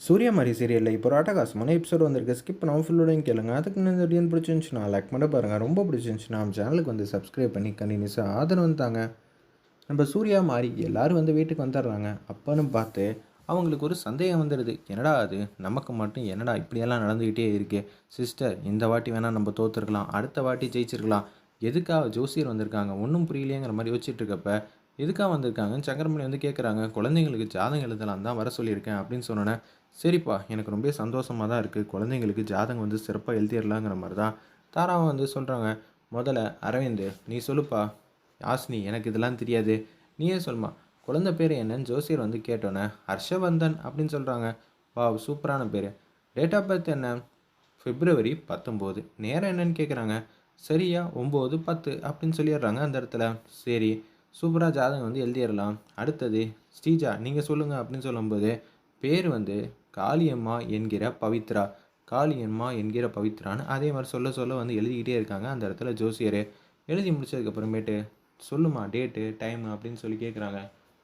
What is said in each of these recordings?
சூர்யா மாதிரி சீரியலில் இப்போ ஒரு அட்டகாசமான எபிசோட் வந்திருக்கு. ஸ்கிப் பண்ணாமல் ஃபுல்லோடையும் கேளுங்க. அதுக்கு இந்த வீடியோ பிடிச்சிருந்துச்சுன்னா லைக் பண்ண பாருங்கள் ரொம்ப பிடிச்சிருந்துச்சுன்னா நம்ம சேனலுக்கு வந்து சப்ஸ்கிரைப் பண்ணி கண்டினியூஸாக ஆதரவு வந்தாங்க நம்ம சூர்யா மாறி எல்லாரும் வந்து வீட்டுக்கு வந்துடுறாங்க. அப்போன்னு பார்த்து அவங்களுக்கு ஒரு சந்தேகம் வந்துடுது. என்னடா அது? நமக்கு மட்டும் என்னடா இப்படியெல்லாம் நடந்துக்கிட்டே இருக்கு? சிஸ்டர் இந்த வாட்டி வேணால் நம்ம தோற்றுருக்கலாம் அடுத்த வாட்டி ஜெயிச்சிருக்கலாம். எதுக்காக ஜோசியர் வந்திருக்காங்க? ஒன்றும் புரியலையேங்கிற மாதிரி யோசிச்சுட்டு இருக்கப்ப எதுக்காக வந்திருக்காங்கன்னு சங்கரமணி வந்து கேட்குறாங்க குழந்தைங்களுக்கு ஜாதகம் எழுதலாம் தான் வர சொல்லியிருக்கேன் அப்படின்னு சொன்னோன்னே சரிப்பா எனக்கு ரொம்ப சந்தோஷமாக தான் இருக்குது குழந்தைங்களுக்கு ஜாதகம் வந்து சிறப்பாக எழுதிடலாங்கிற மாதிரி தான் தாராவை வந்து சொல்கிறாங்க முதல்ல அரவிந்த் நீ சொல்லுப்பா. யாஸ்னி எனக்கு இதெல்லாம் தெரியாது. நீயே சொல்லுமா? குழந்தை பேர் என்னன்னு ஜோசியர் வந்து கேட்டோன்னே ஹர்ஷவர்தன் அப்படின்னு சொல்கிறாங்க வா சூப்பரான பேர். டேட் ஆஃப் பர்த் என்ன? பிப்ரவரி பத்தொம்போது. நேரம் என்னன்னு கேட்குறாங்க சரியா ஒம்பது பத்து அப்படின்னு சொல்லிடுறாங்க அந்த இடத்துல. சரி சூப்பராக ஜாதகம் வந்து எழுதிடலாம். அடுத்தது ஸ்ரீஜா நீங்கள் சொல்லுங்கள் அப்படின்னு சொல்லும்போது பேர் வந்து காளியம்மா என்கிற பவித்ரா. காளியம்மா என்கிற பவித்ரான்னு அதே மாதிரி சொல்ல சொல்ல வந்து எழுதிக்கிட்டே இருக்காங்க. அந்த இடத்துல ஜோசியர். எழுதி முடிச்சதுக்கப்புறமேட்டு சொல்லுமா டேட்டு டைம் அப்படின்னு சொல்லி கேட்குறாங்க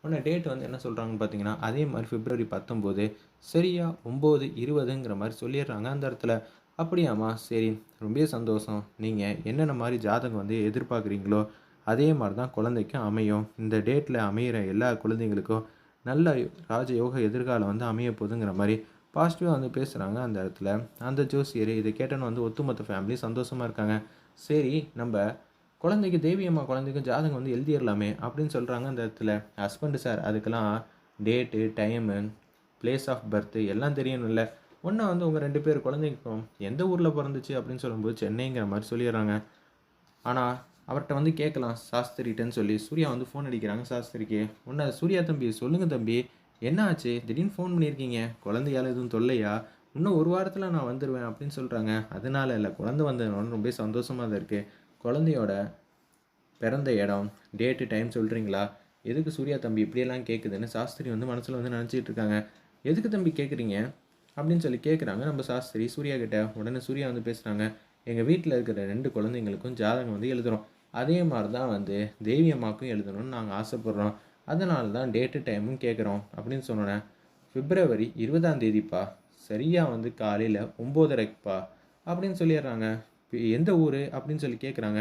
உடனே டேட் வந்து என்ன சொல்கிறாங்கன்னு பார்த்தீங்கன்னா அதே மாதிரி பிப்ரவரி பத்தொம்போது சரியா ஒம்பது இருபதுங்கிற மாதிரி சொல்லிடுறாங்க அந்த இடத்துல. அப்படியாம்மா சரி ரொம்ப சந்தோஷம். நீங்கள் என்னென்ன மாதிரி ஜாதகம் வந்து எதிர்பார்க்குறீங்களோ அதே மாதிரி தான் குழந்தைக்கும் அமையும். இந்த டேட்டில் அமையிற எல்லா குழந்தைங்களுக்கும் நல்ல ராஜயோக எதிர்காலம் வந்து அமைய போகுதுங்கிற மாதிரி பாசிட்டிவாக வந்து பேசுகிறாங்க அந்த இடத்துல. அந்த ஜோசியர் இதை கேட்டோன்னு வந்து ஒத்துமொத்த ஃபேமிலி சந்தோஷமாக இருக்காங்க. சரி நம்ம குழந்தைக்கு தேவியம்மா குழந்தைக்கும் ஜாதகம் வந்து எழுதிடலாமே அப்படின்னு சொல்கிறாங்க அந்த இடத்துல. ஹஸ்பண்டு சார் அதுக்கெல்லாம் date time place of birth எல்லாம் தெரியணும்ல. ஒன்றா வந்து உங்கள் ரெண்டு பேர் குழந்தைக்கும் எந்த ஊரில் பிறந்துச்சு அப்படின்னு சொல்லும்போது சென்னைங்கிற மாதிரி சொல்லிடுறாங்க. ஆனால் அவர்கிட்ட வந்து கேட்கலாம் சாஸ்திரிட்டன்னு சொல்லி. சூர்யா வந்து ஃபோன் அடிக்கிறாங்க சாஸ்திரிக்கு. ஒன்று சூர்யா தம்பி சொல்லுங்கள் தம்பி என்ன ஆச்சு? திடீர்னு ஃபோன் பண்ணியிருக்கீங்க. குழந்தையால் எதுவும் தொல்லையா? இன்னும் ஒரு வாரத்தில் நான் வந்துடுவேன் அப்படின்னு சொல்கிறாங்க அதனால இல்லை குழந்தை வந்ததுன்னு ரொம்ப சந்தோஷமாக தான் இருக்குது குழந்தையோட பிறந்த இடம் டேட்டு டைம் சொல்கிறீங்களா எதுக்கு சூர்யா தம்பி இப்படியெல்லாம் கேட்குதுன்னு சாஸ்திரி வந்து மனசில் வந்து நினச்சிட்டு இருக்காங்க. எதுக்கு தம்பி கேட்குறீங்க அப்படின்னு சொல்லி கேட்குறாங்க நம்ம சாஸ்திரி சூர்யா கிட்ட. உடனே சூர்யா வந்து பேசுகிறாங்க எங்கள் வீட்டில் இருக்கிற ரெண்டு குழந்தைங்களுக்கும் ஜாதகம் வந்து எழுதுகிறோம் அதே மாதிரி தான் வந்து தேவி அம்மாவுக்கும் எழுதணும்னு நாங்கள் ஆசைப்பட்றோம். அதனால தான் டேட்டு டைமும் கேட்குறோம் அப்படின்னு சொன்னோன்னே பிப்ரவரி இருபதாம் தேதிப்பா. சரியாக வந்து காலையில் ஒம்போதரைக்குப்பா. அப்படின்னு சொல்லிடுறாங்க. எந்த ஊர்? அப்படின்னு சொல்லி கேட்குறாங்க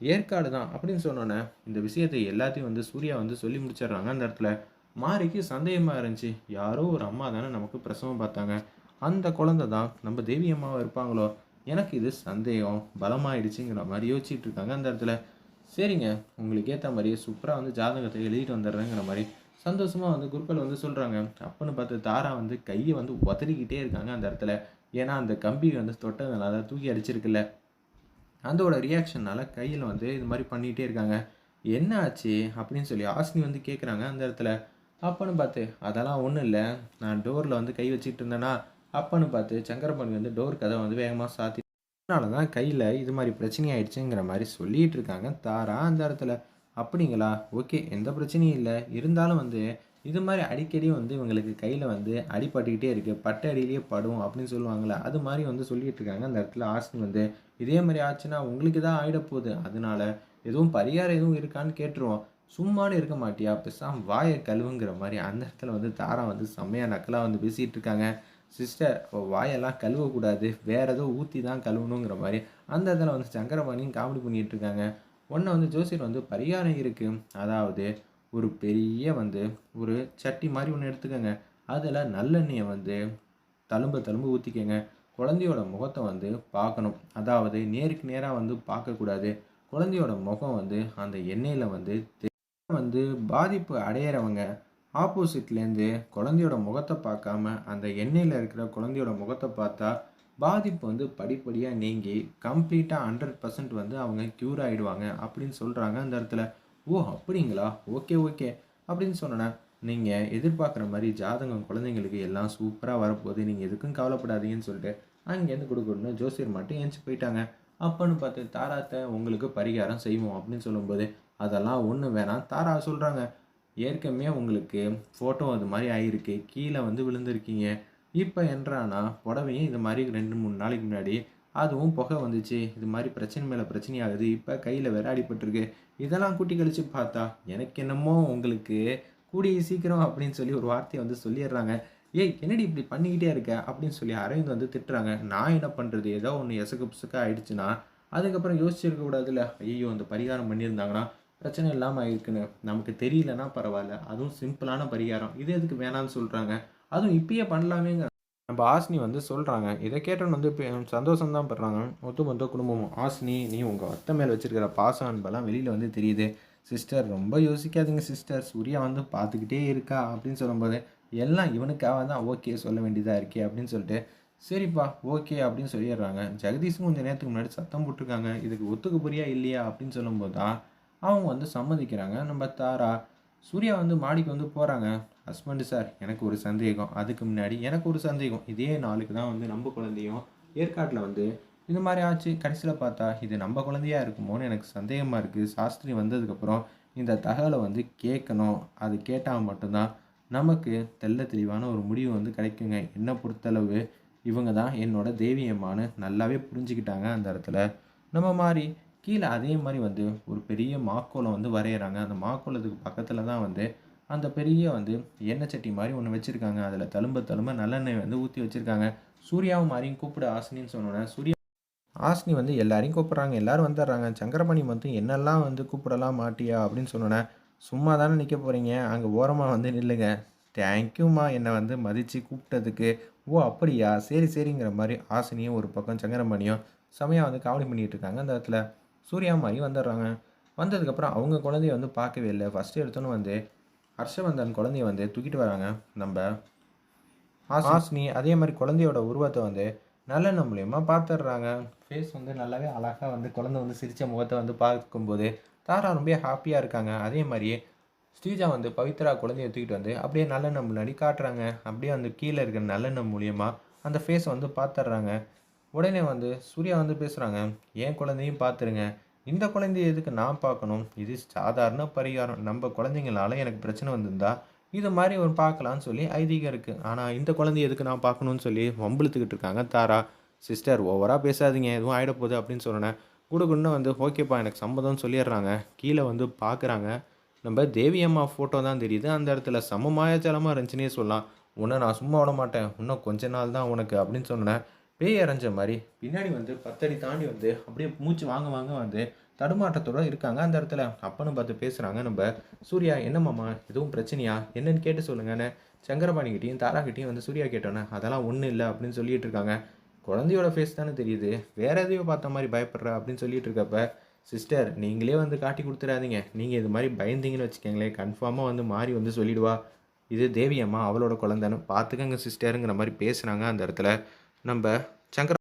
ஏற்காடு தான். அப்படின்னு சொன்னோன்னே இந்த விஷயத்தை எல்லாத்தையும் வந்து சூர்யா வந்து சொல்லி முடிச்சிடுறாங்க அந்த இடத்துல. மாரிக்கு சந்தேகமாக இருந்துச்சு. யாரோ ஒரு அம்மா தானே நமக்கு பிரசவம் பார்த்தாங்க. அந்த குழந்தை தான் நம்ம தேவி அம்மாவை இருப்பாங்களோ? எனக்கு இது சந்தேகம். பலமாயிடுச்சுங்கிற மாதிரி யோசிச்சுட்டு இருக்காங்க அந்த இடத்துல. சரிங்க. உங்களுக்கு ஏற்ற மாதிரி சூப்பராக வந்து ஜாதகத்தை எழுதிட்டு வந்துடுறேங்கிற மாதிரி சந்தோஷமாக வந்து குருக்கள் வந்து சொல்கிறாங்க அப்பன்னு பார்த்து தாரா வந்து கையை வந்து உதறிக்கிட்டே இருக்காங்க அந்த இடத்துல. ஏன்னா அந்த கம்பி வந்து தொட்டதுனால தூக்கி அடிச்சிருக்குல்ல. அதோட ரியாக்ஷனால் கையில் வந்து இது மாதிரி பண்ணிகிட்டே இருக்காங்க. என்ன ஆச்சு? அப்படின்னு சொல்லி ஆசினி வந்து கேட்குறாங்க அந்த இடத்துல. அப்பன்னு பார்த்து அதெல்லாம் ஒன்றும் இல்லை. நான் டோரில் வந்து கை வச்சுட்டு இருந்தேன்னா அப்பன்னு பார்த்து சங்கரபாணி வந்து டோர் கதை வந்து வேகமாக சாத்தி அதனால தான் கையில் இது மாதிரி பிரச்சனை ஆயிடுச்சுங்கிற மாதிரி சொல்லிட்டு இருக்காங்க. தாரா அந்த இடத்துல அப்படிங்களா? ஓகே எந்த பிரச்சனையும் இல்லை. இருந்தாலும் வந்து இது மாதிரி அடிக்கடி வந்து இவங்களுக்கு கையில் வந்து அடிபட்டுக்கிட்டே இருக்குது பட்ட அடியிலேயே படும் அப்படின்னு சொல்லுவாங்கள்ல அது மாதிரி வந்து சொல்லிட்டு இருக்காங்க. அந்த இடத்துல ஆசினி வந்து இதே மாதிரி ஆச்சுன்னா உங்களுக்கு தான் ஆகிடப்போகுது அதனால எதுவும் பரிகாரம் எதுவும் இருக்கான்னு கேட்டுருவோம். சும்மானு இருக்க மாட்டியா? பேசாம வாயை கழுவுங்கிற மாதிரி அந்த இடத்துல வந்து தாரா வந்து செம்மையாக நக்கலாக வந்து பேசிகிட்டு இருக்காங்க. சிஸ்டர் வாயெல்லாம் கழுவக்கூடாது. வேறு ஏதோ ஊற்றி தான் கழுவணுங்கிற மாதிரி. அந்த இடத்துல வந்து சங்கரபாணியும் காமெடி பண்ணிகிட்டு இருக்காங்க. ஒன்று வந்து ஜோசியர் வந்து பரிகாரம் இருக்குது அதாவது ஒரு பெரிய வந்து ஒரு சட்டி மாதிரி ஒன்று எடுத்துக்கோங்க. அதில் நல்லெண்ணெயை வந்து தழும்ப தழும்பு ஊற்றிக்கோங்க குழந்தையோட முகத்தை வந்து பார்க்கணும். அதாவது நேருக்கு நேராக வந்து பார்க்கக்கூடாது. குழந்தையோட முகம் வந்து அந்த எண்ணெயில் வந்து வந்து பாதிப்பு அடையிறவங்க ஆப்போசிட்லேருந்து குழந்தையோட முகத்தை பார்க்காம அந்த எண்ணெயில் இருக்கிற குழந்தையோட முகத்தை பார்த்தா பாதிப்பு வந்து படிப்படியாக நீங்கி கம்ப்ளீட்டாக ஹண்ட்ரட் பர்சன்ட் வந்து அவங்க க்யூர் ஆகிடுவாங்க அப்படின்னு சொல்கிறாங்க அந்த இடத்துல. ஓ அப்படிங்களா? ஓகே ஓகே அப்படின்னு சொன்னேன்னா நீங்கள் எதிர்பார்க்குற மாதிரி ஜாதகம் குழந்தைங்களுக்கு எல்லாம் சூப்பராக வரப்போகுது. நீங்கள் எதுக்கும் கவலைப்படாதீங்கன்னு சொல்லிட்டு அங்கேருந்து கொடுக்கணும்னு ஜோசியர் மட்டும் ஏஞ்சி போயிட்டாங்க. அப்பன்னு பார்த்து தாராத்தை உங்களுக்கு பரிகாரம் செய்வோம் அப்படின்னு சொல்லும்போது அதெல்லாம் ஒன்று வேணாம் தாரா சொல்கிறாங்க ஏற்கனவே உங்களுக்கு ஃபோட்டோ அது மாதிரி ஆகிருக்கு கீழே வந்து விழுந்திருக்கீங்க. இப்போ என்றானா புடவையும் இது மாதிரி ரெண்டு மூணு நாளைக்கு முன்னாடி அதுவும் புகை வந்துச்சு. இது மாதிரி பிரச்சனை மேலே பிரச்சனை ஆகுது. இப்போ கையில் வேற அடிபட்டிருக்கு. இதெல்லாம் கூட்டி கழிச்சு பார்த்தா எனக்கு என்னமோ உங்களுக்கு கூடிய சீக்கிரம் அப்படின்னு சொல்லி ஒரு வார்த்தையை வந்து சொல்லிடுறாங்க. ஏய் என்னடி இப்படி பண்ணிக்கிட்டே இருக்க? அப்படின்னு சொல்லி அரவிந்த் வந்து திட்டுறாங்க. நான் என்ன பண்ணுறது ஏதோ ஒன்று எசக்கு புசுக்க ஆயிடுச்சுன்னா அதுக்கப்புறம் யோசிச்சிருக்க கூடாதுல்ல. ஐயோ அந்த பரிகாரம் பண்ணியிருந்தாங்கன்னா பிரச்சனை இல்லாமல் ஆயிருக்குன்னு நமக்கு தெரியலன்னா பரவாயில்ல. அதுவும் சிம்பிளான பரிகாரம். இது எதுக்கு வேணாம்னு சொல்கிறாங்க அதுவும் இப்பயே பண்ணலாமேங்க நம்ம ஆசினி வந்து சொல்கிறாங்க இதை கேட்டோன்னு வந்து சந்தோஷம் தான் படுறாங்க. ஒத்து மொத்த குடும்பமும் ஆசினி நீ உங்கள் அத்தை மேலே வச்சுருக்கிற பாசம் அன்பெல்லாம் வெளியில் வந்து தெரியுது. சிஸ்டர் ரொம்ப யோசிக்காதீங்க சிஸ்டர். சூர்யா வந்து பார்த்துக்கிட்டே இருக்கா அப்படின்னு சொல்லும்போது எல்லாம் இவனுக்காக தான் ஓகே சொல்ல வேண்டியதாக இருக்கே அப்படின்னு சொல்லிட்டு சரிப்பா ஓகே அப்படின்னு சொல்லிடுறாங்க. ஜெகதீஷும் கொஞ்சம் நேரத்துக்கு முன்னாடி சத்தம் போட்டிருக்காங்க. இதுக்கு ஒத்துக்கு புரியா இல்லையா அப்படின்னு சொல்லும்போது தான் அவங்க வந்து சம்மதிக்கிறாங்க. நம்ம தாரா சூர்யா வந்து மாடிக்கு வந்து போகிறாங்க ஹஸ்பண்டு சார் எனக்கு ஒரு சந்தேகம். அதுக்கு முன்னாடி எனக்கு ஒரு சந்தேகம். இதே நாளுக்கு தான் வந்து நம்ம குழந்தையும் ஏற்காட்டில் வந்து இந்த மாதிரி ஆச்சு கடைசியில் பார்த்தா இது நம்ம குழந்தையா இருக்குமோன்னு எனக்கு சந்தேகமாக இருக்குது சாஸ்திரி வந்ததுக்கப்புறம் இந்த தகவலை வந்து கேட்கணும். அது கேட்டால் மட்டும்தான் நமக்கு தெள்ள தெளிவான ஒரு முடிவு வந்து கிடைக்குங்க. என்னை பொறுத்தளவு இவங்க தான் என்னோட தேவியம்மான்னு நல்லாவே புரிஞ்சுக்கிட்டாங்க அந்த இடத்துல. நம்ம மாதிரி கீழே அதே மாதிரி வந்து ஒரு பெரிய மாக்கோலம் வந்து வரைகிறாங்க அந்த மாக்கோலத்துக்கு பக்கத்தில் தான் வந்து அந்த பெரிய வந்து எண்ணெய் சட்டி மாதிரி ஒன்று வச்சுருக்காங்க. அதில் தழும்ப தழும்ப நல்லெண்ணெய் வந்து ஊற்றி வச்சுருக்காங்க. சூர்யாவும் மாதிரியும் கூப்பிட ஆசினின்னு சொன்னோன்னே சூர்யா ஆசினி வந்து எல்லாரையும் கூப்பிட்றாங்க. எல்லாரும் வந்துடுறாங்க. சங்கரமணி மட்டும் என்னெல்லாம் வந்து கூப்பிடலாம் மாட்டியா அப்படின்னு சொன்னோன்னே சும்மா தானே நிற்க போகிறீங்க அங்கே ஓரமாக வந்து நில்லுங்க. தேங்க்யூம்மா என்னை வந்து மதித்து கூப்பிட்டதுக்கு. ஓ அப்படியா? சரி சரிங்கிற மாதிரி ஆசினியும் ஒரு பக்கம் சங்கரமணியும் செமையாக வந்து காவடி பண்ணிகிட்டு இருக்காங்க அந்த இடத்துல. சூர்யா மாதிரி வந்துடுறாங்க. வந்ததுக்கப்புறம் அவங்க குழந்தைய வந்து பார்க்கவே இல்லை. ஃபஸ்ட்டு எடுத்தோன்னு வந்து ஹர்ஷவர்தன் குழந்தைய வந்து தூக்கிட்டு வராங்க. நம்ம ஆசினி அதே மாதிரி குழந்தையோட உருவத்தை வந்து நல்லெண்ணெய் மூலியமாக பார்த்துடுறாங்க. ஃபேஸ் வந்து நல்லாவே அழகாக வந்து குழந்தை வந்து சிரித்த முகத்தை வந்து பார்க்கும்போது தாரா ரொம்ப ஹாப்பியாக இருக்காங்க. அதே மாதிரியே ஸ்ரீஜா வந்து பவித்ரா குழந்தைய தூக்கிட்டு வந்து அப்படியே நல்லெண்ணெய் முன்னாடி காட்டுறாங்க. அப்படியே வந்து கீழே இருக்கிற நல்லெண்ணெய் மூலியமாக அந்த ஃபேஸை வந்து பார்த்துட்றாங்க. உடனே வந்து சூர்யா வந்து பேசுகிறாங்க என் குழந்தையும் பார்த்துருங்க இந்த குழந்தைய எதுக்கு நான் பார்க்கணும்? இது சாதாரண பரிகாரம். நம்ம குழந்தைங்களால எனக்கு பிரச்சனை வந்திருந்தா இது மாதிரி ஒரு பார்க்கலான்னு சொல்லி ஐதீகம் இருக்குது ஆனால் இந்த குழந்தைய எதுக்கு நான் பார்க்கணும்னு சொல்லி வம்புழுத்துக்கிட்டு இருக்காங்க தாரா. சிஸ்டர் ஓவராக பேசாதீங்க. எதுவும் ஆகிடப்போகுது அப்படின்னு சொன்னேன் குடுகுன்னு வந்து ஓகேப்பா எனக்கு சம்மதம்னு சொல்லிடுறாங்க. கீழே வந்து பார்க்குறாங்க நம்ம தேவி அம்மா ஃபோட்டோ தான் தெரியுது. அந்த இடத்துல சமமாயச்சலமாக இருந்துச்சுன்னே சொல்லலாம். உன்னை நான் சும்மா விட மாட்டேன். இன்னும் கொஞ்ச நாள் தான் உனக்கு அப்படின்னு சொன்னேன் பேய் அரைஞ்ச மாதிரி பின்னாடி வந்து பத்தடி தாண்டி வந்து அப்படியே மூச்சு வாங்க வாங்க வந்து தடுமாற்றத்தோட இருக்காங்க. அந்த இடத்துல அப்பன்னு பார்த்து பேசுகிறாங்க நம்ம சூர்யா என்னம்மாம்மா எதுவும் பிரச்சனையா? என்னன்னு கேட்டு சொல்லுங்கன்னு சங்கரபாணிக்கிட்டையும் தாராக்கிட்டையும் வந்து சூர்யா கேட்டோன்னே அதெல்லாம் ஒன்றும் இல்லை அப்படின்னு சொல்லிட்டு இருக்காங்க. குழந்தையோட ஃபேஸ் தானே தெரியுது. வேற எதையோ பார்த்த மாதிரி பயப்படுற அப்படின்னு சொல்லிட்டு இருக்கப்ப சிஸ்டர் நீங்களே வந்து காட்டி கொடுத்துடாதீங்க. நீங்கள் இது மாதிரி பயந்தீங்கன்னு வச்சுக்கோங்களேன் கன்ஃபார்மாக வந்து மாறி வந்து சொல்லிடுவா. இது தேவி அம்மா அவளோட குழந்தைன்னு பார்த்துக்கங்க சிஸ்டருங்கிற மாதிரி பேசுகிறாங்க அந்த இடத்துல. நம்ம சங்கர